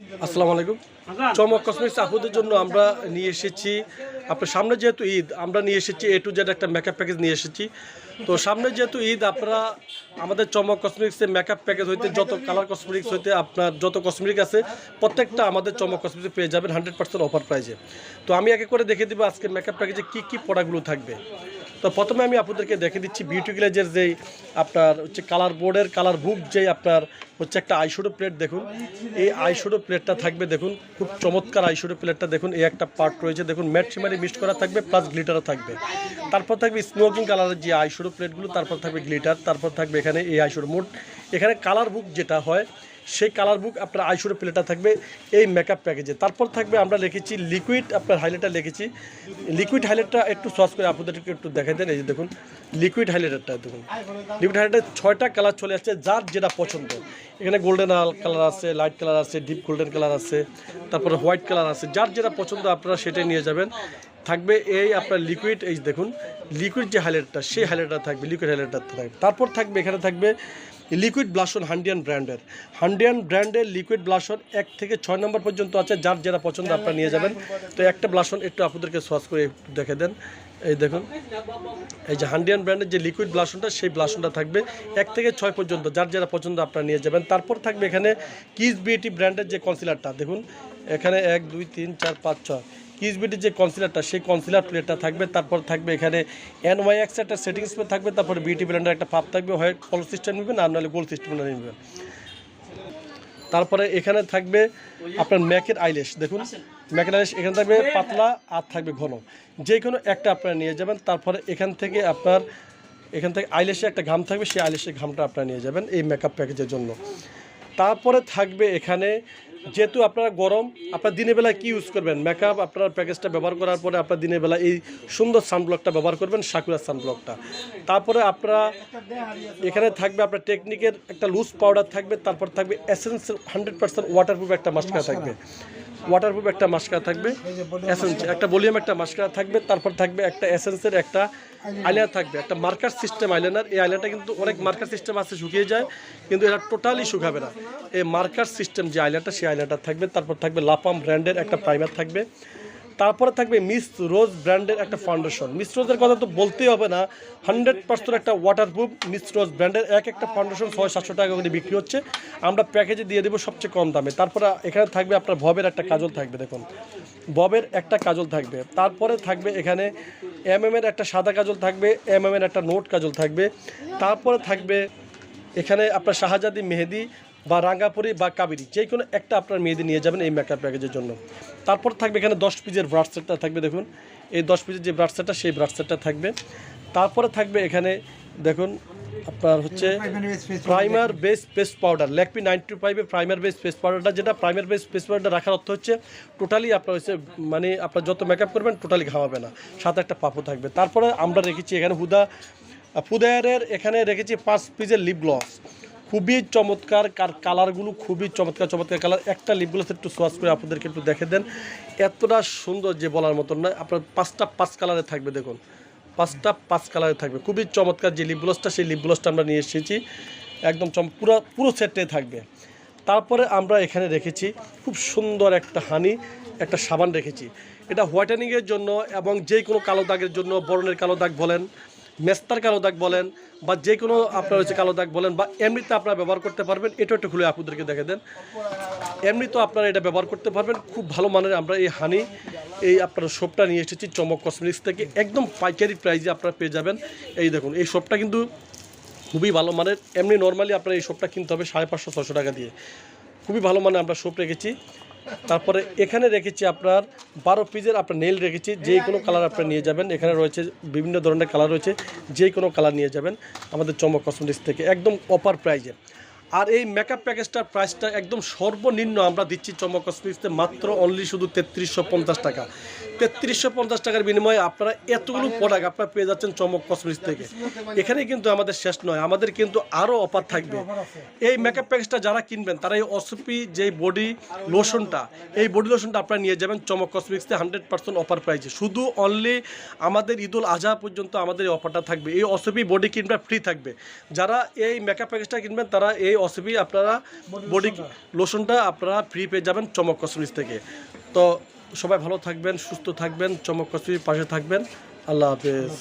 আসসালামু আলাইকুম। চমক কসমেটিক্স আপুদের জন্য আমরা নিয়ে এসেছি। আপনার সামনে যেহেতু ঈদ, আমরা নিয়ে এসেছি এ টু জেড একটা মেকআপ প্যাকেজ নিয়ে এসেছি। তো সামনে যেহেতু ঈদ, আপনারা আমাদের চমক কসমেটিক্সের মেকআপ প্যাকেজ হইতে, যত কালার কসমেটিক্স হইতে, আপনার যত কসমেটিক আছে, প্রত্যেকটা আমাদের চমক কসমেটিক্স পেয়ে যাবেন হান্ড্রেড পার্সেন্ট অফার প্রাইজে তো আমি একে করে দেখে দিব আজকে মেকআপ প্যাকেজে কী কী প্রোডাক্টগুলো থাকবে। তো প্রথমে আমি আপনাদেরকে দেখে দিচ্ছি বিউটি গ্লেজের যেই আপনার হচ্ছে কালার বোর্ডের কালার বুক যেই আপনার হচ্ছে একটা আইশ্যাডো প্লেট দেখুন। এই আইশ্যাডো প্লেটটা থাকবে দেখুন, খুব চমৎকার আইশ্যাডো প্লেটটা দেখুন, এই একটা পার্ট রয়েছে, দেখুন ম্যাট সিমারি মিক্সড করা থাকবে প্লাস গ্লিটারও থাকবে। তারপর থাকবে স্মোকিং কালারের যে আইশ্যাডো প্লেটগুলো তারপর থাকবে গ্লিটার তারপর থাকবে এখানে এই আইশ্যাডো মোড এখানে কালার বুক যেটা হয় সেই কালার বুক আপনার আইশ্যাডো প্লেটটা থাকবে, এই মেকআপ প্যাকেজে তারপর থাকবে আমরা লিখেছি লিকুইড আপনার হাইলাইটার লিখেছি। লিকুইড হাইলাইটটা একটু সস করে আপনাদেরকে একটু দেখাই দেন, এই যে দেখুন লিকুইড হাইলাইটারটা দেখুন। লিকুইড হাইলাইটার ছয়টা কালার চলে আসছে যার যেটা পছন্দ। এখানে গোল্ডেন কালার আছে লাইট কালার আছে ডিপ গোল্ডেন কালার আছে, তারপরে হোয়াইট কালার আছে। যার যেটা পছন্দ আপনারা সেটাই নিয়ে যাবেন। থাকবে এই আপনার লিকুইড এই দেখুন লিকুইড যে হাইলাইটটা সেই হাইলাইটটা থাকবে লিকুইড হাইলাইটটা থাকবে। তারপর থাকবে, এখানে থাকবে লিকুইড ব্লাশন হান্ডিয়ান ব্র্যান্ডের হান্ডিয়ান ব্র্যান্ডের লিকুইড ব্লাশন এক থেকে ছয় নম্বর পর্যন্ত আছে, যার যেটা পছন্দ আপনারা নিয়ে যাবেন। তো একটা ব্লাশন একটু আপনাদেরকে সস করে দেখে দেন। এই দেখুন, এই যে হান্ডিয়ান ব্র্যান্ডের যে লিকুইড ব্লাশনটা সেই ব্লাশনটা থাকবে এক থেকে ছয় পর্যন্ত, যার যারা পছন্দ আপনারা নিয়ে যাবেন। তারপর থাকবে এখানে কিস বিউটি ব্র্যান্ডের যে কনসিলারটা দেখুন, এখানে এক, দুই, তিন, চার, পাঁচ, ছয়। কিস বিউটির যে কনসিলারটা সেই কনসিলার প্লেটটা থাকবে, তারপর থাকবে এখানে এন ওয়াই এক্স একটা সেটিংস থাকবে, তারপরে বিউটি ব্র্যান্ডের একটা পাপ থাকবে হয় কল সিস্টেম নেবেন আর নাহলে গোল সিস্টেম নেবেন। তারপরে এখানে থাকবে আপনার ম্যাকের আইলেশ দেখুন, ম্যাকের আইলেশ এখানে থাকবে পাতলা আর থাকবে ঘন। যে কোনো একটা আপনারা নিয়ে যাবেন, তারপরে এখান থেকে আপনার, এখান থেকে আইলেশে একটা ঘাম থাকবে, সেই আইলেশের ঘামটা আপনারা নিয়ে যাবেন এই মেকআপ প্যাকেজের জন্য। তারপরে থাকবে এখানে যেহেতু আপনারা গরম, আপনার দিনের বেলা কি ইউজ করবেন? মেকআপ আপনার প্যাকেজটা ব্যবহার করার পরে আপনার দিনের বেলা এই সুন্দর সানব্লকটা ব্যবহার করবেন সাকুরা সানব্লকটা তারপরে আপনারা এখানে থাকবে আপনার টেকনিকের একটা লুজ পাউডার থাকবে, তারপর থাকবে এসেন্স হান্ড্রেড পার্সেন্ট ওয়াটারপ্রুফ একটা মাস্কারা থাকবে। ওয়াটারপ্রুফ একটা মাস্কারা থাকবে এসেন্স একটা ভলিউম একটা মাস্কার থাকবে, তারপর থাকবে একটা এসেন্সের একটা আইলার থাকবে। একটা মার্কার সিস্টেম আইলেনার এই আইলারটা কিন্তু অনেক মার্কার সিস্টেম আছে, শুকিয়ে যায়, কিন্তু এটা টোটালি শুকাবে না। এই মার্কার সিস্টেম যে আইলারটা সেই আইলারটা থাকবে, তারপর থাকবে লাপাম ব্র্যান্ডের একটা প্রাইমার থাকবে। তারপরে থাকবে মিস রোজ ব্র্যান্ডের একটা ফাউন্ডেশন। মিস রোজের কথা তো বলতেই হবে না। হান্ড্রেড পার্সেন্ট একটা ওয়াটারপ্রুফ মিস রোজ ব্র্যান্ডের এক একটা ফাউন্ডেশন ছয় সাতশো টাকা করে বিক্রি হচ্ছে। আমরা প্যাকেজে দিয়ে দেবো সবচেয়ে কম দামে। তারপরে এখানে থাকবে আপনার ভবের একটা কাজল থাকবে, দেখুন। ববের একটা কাজল থাকবে। তারপরে থাকবে এখানে এম এর একটা সাদা কাজল থাকবে এম এর একটা নোট কাজল থাকবে। তারপরে থাকবে এখানে আপনার শাহজাদি মেহেদি বা রাঙ্গাপুরি বা কাবেরি, যে কোনো একটা আপনার মেহেদি নিয়ে যাবেন এই মেকআপ প্যাকেজের জন্য। তারপর থাকবে এখানে দশ পিসের ব্রাশ সেটটা থাকবে, দেখুন। এই দশ পিসের যে ব্রাশ সেটটা সেই ব্রাশ সেটটা থাকবে। তারপরে থাকবে এখানে, দেখুন, আপনার হচ্ছে প্রাইমার বেস পেস্ট পাউডার ল্যাকপি নাইনটি ফাইভে প্রাইমার বেস পেস্ট পাউডারটা যেটা প্রাইমার বেস পেস্ট পাউডারটা রাখার অর্থ হচ্ছে টোটালি আপনার হচ্ছে মানে আপনার যত মেকআপ করবেন টোটালি ঘামাবে না। সাথে একটা পাপও থাকবে। তারপরে আমরা রেখেছি এখানে হুদা ফুদায়ারের এখানে রেখেছি পাঁচ পিসের লিপ গ্লস খুবই চমৎকার কার কালারগুলো খুবই চমৎকার চমৎকার কালার। একটা লিপ গ্লস একটু সোয়াচ করে আপনাদেরকে একটু দেখে দেন। এতটা সুন্দর যে বলার মতন নয় আপনার পাঁচটা পাঁচ কালারে থাকবে দেখুন। পাঁচটা পাঁচ কালারে থাকবে। খুবই চমৎকার যে লিপ সেই লিপ আমরা নিয়ে এসেছি। একদম চম, পুরো পুরো সেটটাই থাকবে। তারপরে আমরা এখানে রেখেছি খুব সুন্দর একটা হানি একটা সাবান রেখেছি। এটা হোয়াইটেনিংয়ের জন্য এবং যে কোনো কালো দাগের জন্য, বরণের কালো দাগ বলেন মেস্তার কালো দাগ বলেন বা যে কোনো আপনার হচ্ছে কালো দাগ বলেন বা এমনিতে আপনারা ব্যবহার করতে পারবেন, এটা একটু খুলে আপনাদেরকে দেখে দেন। এমনিতেও আপনারা এটা ব্যবহার করতে পারবেন, খুব ভালো মানের আমরা এই হানি, এই আপনার সোপটা নিয়ে এসেছি চমক কসমেটিক্স থেকে, একদম পাইকারি প্রাইজে আপনারা পেয়ে যাবেন। এই দেখুন, এই সোপটা কিন্তু খুবই ভালো মানের, এমনি নর্মালি আপনার এই সোপটা কিনতে হবে সাড়ে পাঁচশো ছশো টাকা দিয়ে। খুবই ভালো মানে আমরা সোপ রেখেছি। তারপরে এখানে রেখেছি আপনার বারো পিসের আপনার নেল রেখেছি যে কোনো কালার আপনার নিয়ে যাবেন। এখানে রয়েছে বিভিন্ন ধরনের কালার রয়েছে যে কোনো কালার নিয়ে যাবেন আমাদের চমক কসমেটিক্স থেকে, একদম অপার প্রাইজে আর এই মেকআপ প্যাকেজটার প্রাইসটা একদম সর্বনিম্ন আমরা দিচ্ছি চমক কসমেটিক্সতে মাত্র অনলি শুধু তেত্রিশশো টাকা। তেত্রিশশো পঞ্চাশ টাকার বিনিময়ে আপনারা এতগুলো প্রোডাক্ট আপনারা পেয়ে যাচ্ছেন চমক কসমেটিক্স থেকে। এখানে কিন্তু আমাদের শেষ নয়, আমাদের কিন্তু আরও অফার থাকবে। এই মেকআপ প্যাকেজটা যারা কিনবেন, তারা এই অসপি যে বডি লোশনটা এই বডি লোশনটা আপনারা নিয়ে যাবেন চমক কসমেটিক্সে হান্ড্রেড পার্সেন্ট অফার প্রাইজে শুধু অনলি আমাদের ঈদুল আজহা পর্যন্ত আমাদের এই অফারটা থাকবে। এই অসপি বডি কিনবা ফ্রি থাকবে। যারা এই মেকআপ প্যাকেজটা কিনবেন, তারা এই অসপি আপনারা বডি লোশনটা আপনারা ফ্রি পেয়ে যাবেন চমক কসমেটিক্স থেকে। তো সবাই ভালো থাকবেন সুস্থ থাকবেন চমক পাশে থাকবেন। আল্লাহ হাফেজ।